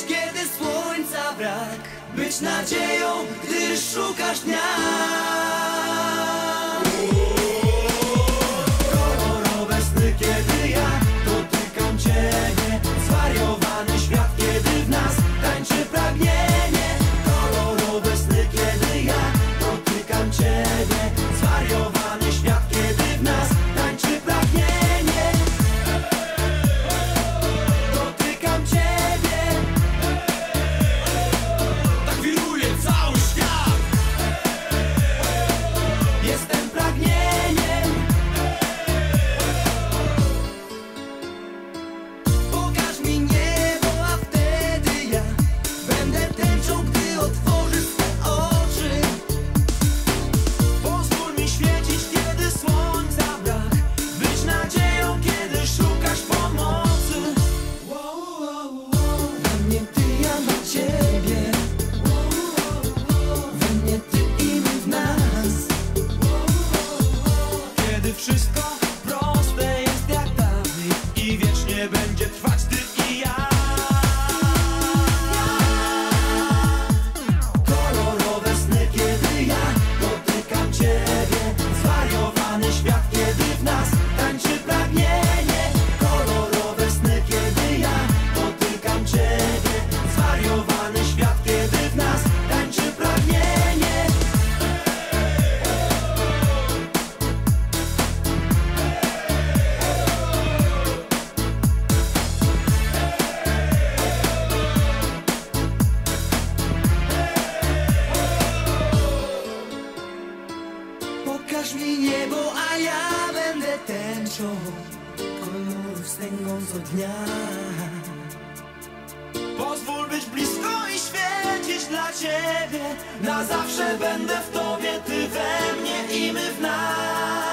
kiedy słońca brak. Być nadzieją, gdy szukasz dnia. Kolorowe sny, kiedy Wiecznie będzie trwać ty i ja. Kolorowe sny, kiedy ja dotykam ciebie. Zwariowany świat, Pokaż mi niebo, a ja będę tęczą Kolorów stęgąc od dnia Pozwól być blisko i świecić dla Ciebie. Na zawsze będę w Tobie, Ty we mnie i my w nas